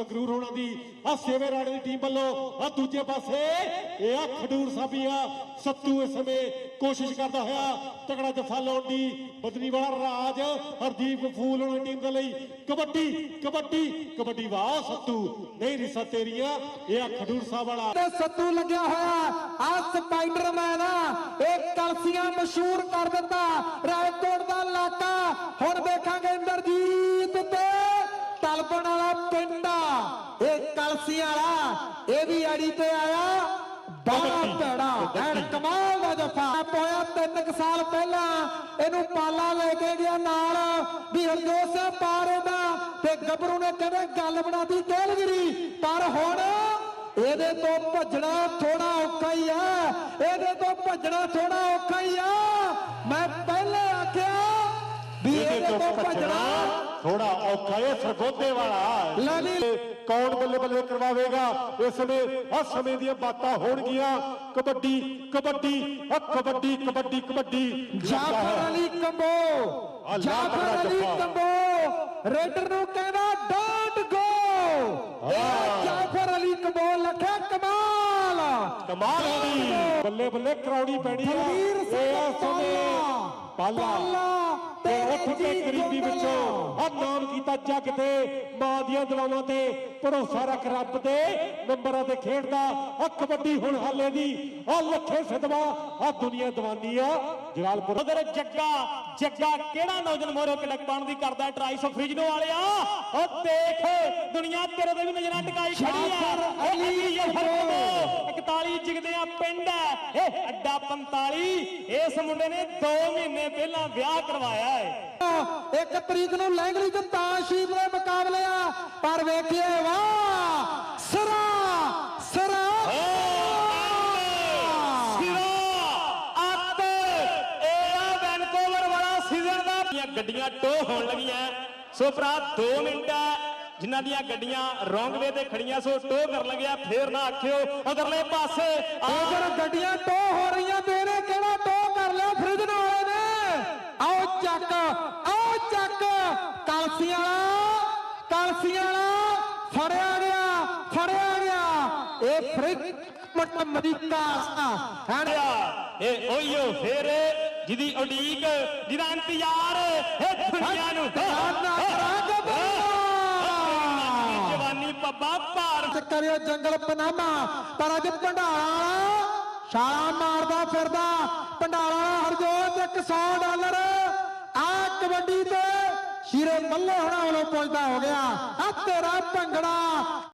ਸੰਗਰੂਰ ਹੋਣਾ ਦੀ ਆ ਸੇਵੇ ਰਾਣੇ ਦੀ ਟੀਮ ਵੱਲੋਂ ਆ ਦੂਜੇ ਪਾਸੇ, ਇਹ ਆ ਖਡੂਰ ਸਾਬੀਆ ਸੱਤੂ ਇਸ ਸਮੇਂ ਕੋਸ਼ਿਸ਼ ਕਰਦਾ ਹੋਇਆ, ਤਕੜਾ ਜਫਾ ਲਾਉਣ ਦੀ ਬਦਨੀ ਵਾਲਾ ਰਾਜ, ਹਰਦੀਪ ਫੂਲ ਹੋਣਾ ਟੀਮ ਦੇ ਲਈ, ਕਬੱਡੀ ਕਬੱਡੀ ਕਬੱਡੀ ਵਾਹ, ਸੱਤੂ, ਨਹੀਂ ਰਿਸਾ ਤੇਰੀਆਂ, ਇਹ ਆ ਖਡੂਰ ਸਾਹਿਬ ਵਾਲਾ। ਤੇ ਸੱਤੂ ਲੱਗਿਆ ਹੋਇਆ ਆ ਸਪਾਈਡਰਮੈਨ ਆ, ਇਹ ਕਲਸੀਆਂ ਮਸ਼ਹੂਰ ਕਰ ਦਿੱਤਾ, ਰਾਏਕੋਟ ਦਾ ਇਲਾਕਾ, ਹੁਣ ਦੇਖਾਂਗੇ ਇੰਦਰਜੀਤ ਤੇ ਤਲਪਣ ਵਾਲਾ ਪਿੰਡ ਆ। ਇਹ ਕਲਸੀਆਂ ਵਾਲਾ ਇਹ ਵੀ ਅੜੀ ਤੇ ਆਇਆ। ਬੜਾ ਭੈੜਾ। ਐਨ ਕਮਾਲ ਦਾ ਜਫਾ। ਪੋਇਆ ਤਿੰਨ ਕੁ ਸਾਲ ਪਹਿਲਾਂ। ਇਹਨੂੰ ਪਾਲਾ ਲੈ ਕੇ ਗਿਆ ਨਾਲ। ਵੀ ਹਰਜੋਤ ਸਿੰਘ ਪਾਰੇਦਾ ਤੇ ਗੱਭਰੂ ਨੇ ਕਹਿੰਦੇ ਗੱਲ ਬਣਾਤੀ ਕੇਲਗਰੀ। ਪਰ ਹੁਣ ਇਹਦੇ ਤੋਂ ਭੱਜਣਾ ਥੋੜਾ ਔਖਾ ਹੀ ਆ। ਇਹਦੇ ਤੋਂ ਭੱਜਣਾ ਥੋੜਾ ਔਖਾ ਹੀ ਆ। ਮੈਂ ਪਹਿਲੇ ਆਖਿਆ ਵੀ ਇਹਦੇ ਤੋਂ ਭੱਜਣਾ ਥੋੜਾ ਔਖਾ ਇਹ ਸਰਗੋਦੇ ਵਾਲਾ। ਲੈ ਵੀ ਕੌਣ ਬੱਲੇ ਬੱਲੇ ਕਰਵਾਵੇਗਾ? ਇਸ ਸਮੇਂ ਆ ਸਮੇਂ ਦੀਆਂ ਬਾਤਾਂ ਹੋਣਗੀਆਂ। ਕਬੱਡੀ ਕਬੱਡੀ ਆ ਕਬੱਡੀ ਕਬੱਡੀ ਕਬੱਡੀ। ਜਾਫਰ ਅਲੀ ਕੰਬੋ ਜਾਫਰ ਅਲੀ। ਕੰਬੋ ਰੇਡਰ ਨੂੰ ਕਹਿੰਦਾ ਡੋਂਟ ਗੋ ਇਹ ਜਾਫਰ ਅਲੀ ਕੰਬੋ ਲੱਖਾ ਕਮਾਲ। ਕਮਾਲ ਹੋ ਗਈ ਬੱਲੇ ਬੱਲੇ ਕਰਾਉਣੀ ਪੈਣੀ ਸਿੰਘ ਇਹ ਸਮੇਂ ਪਾਲਾ। ਤੇ ਉੱਠ ਕੇ ਗਰੀਬੀ ਵਿੱਚੋਂ ਨਾਮ ਕੀਤਾ ਜੱਗ ਤੇ ਮਾਂ ਦੀਆਂ ਦੁਆਵਾਂ ਤੇ ਭਰੋਸਾ ਰੱਖ ਰੱਬ ਦੇ ਨੰਬਰਾਂ ਤੇ ਖੇਡਦਾ ਆ ਕਬੱਡੀ ਹੁਣ ਹਾਲੇ ਦੀ। ਆ ਲੱਖੇ ਸਦਵਾ ਆ ਦੁਨੀਆ ਦੀਵਾਨੀ ਆ। ਜਲਾਲਪੁਰ ਉਧਰ ਜੱਗਾ ਜੱਗਾ ਕਿਹੜਾ ਨੌਜਵਾਨ ਮੋਰੋ ਕਲਕ ਪਾਉਣ ਦੀ ਕਰਦਾ ਟਰਾਈ ਸੋ ਫ੍ਰਿਜਨੋ ਵਾਲਿਆ। ਉਹ ਦੇਖ ਦੁਨੀਆ ਤੇਰੇ ਤੇ ਵੀ ਨਜ਼ਰਾਂ ਟਿਕਾਈ ਖੜੀ ਆ। ਅਲੀ ਕੰਬੋ। 41 ਜਿਗਦੇ ਆ ਪਿੰਡ ਹੈ। ਇਹ ਅੱਡਾ 45 ਇਸ ਮੁੰਡੇ ਨੇ 2 ਮਹੀਨੇ ਪਹਿਲਾਂ ਵਿਆਹ ਕਰਵਾਇਆ ਹੈ। ਇੱਕ ਤਰੀਕ ਨੂੰ ਲੈਂਗਲੀ ਚ ਤਾਸ਼ੀਬ ਦੇ ਮੁਕਾਬਲੇ ਆ ਪਰ ਵੇਖੀਏ ਵਾਹ ਸਰਾ ਸਰਾ। ਸਿਰਾ। ਅੱਤ ਇਹ ਆ ਵੈਨਕੂਵਰ ਵਾਲਾ ਸੀਜ਼ਨ ਦਾ। ਦੀਆਂ ਗੱਡੀਆਂ ਟੋ ਹੋਣ ਲੱਗੀਆਂ। ਸੋ ਭਰਾ 2 ਮਿੰਟ ਜਿਨ੍ਹਾਂ ਦੀਆਂ ਗੱਡੀਆਂ ਰੌਂਗਵੇ ਤੇ ਖੜੀਆਂ ਸੋ ਟੋ ਕਰ ਲੱਗਿਆ ਫੇਰ ਨਾ ਆਖਿਓ। ਅਗਰਲੇ ਪਾਸੇ ਉਧਰ ਗੱਡੀਆਂ ਟੋ ਹੋ ਕਲਸੀਆਂ ਵਾਲਾ ਫੜਿਆ ਗਿਆ ਫੜਿਆ ਗਿਆ। ਇਹ ਫਰਿੱਜ ਮਟ ਅਮਰੀਕਾ ਹੈ? ਇਹ ਓਯੋ ਫੇਰ ਜਿਹਦੀ ਉਡੀਕ ਜਿਹਦਾ ਇੰਤਜ਼ਾਰ ਇਹ ਦੁਨੀਆ ਨੂੰ। ਜਵਾਨੀ ਪੱਬਾ ਭਾਰ। ਤੇ ਕਰਿਓ ਜੰਗਲ ਪਨਾਮਾ। ਪਰ ਅੱਜ ਭੰਡਾਰਾ ਛਾਲਾ ਮਾਰਦਾ ਫਿਰਦਾ। ਭੰਡਾਰਾ ਹਰਜੋਤ 100 ਡਾਲਰ। ਆ ਕਬੱਡੀ ਤੇ ਸ਼ੀਰੇ ਮੱਲੇ ਹੋਣਾ ਵੱਲੋਂ ਪਹੁੰਚਦਾ ਹੋ ਗਿਆ। ਆ ਤੇਰਾ ਭੰਗੜਾ।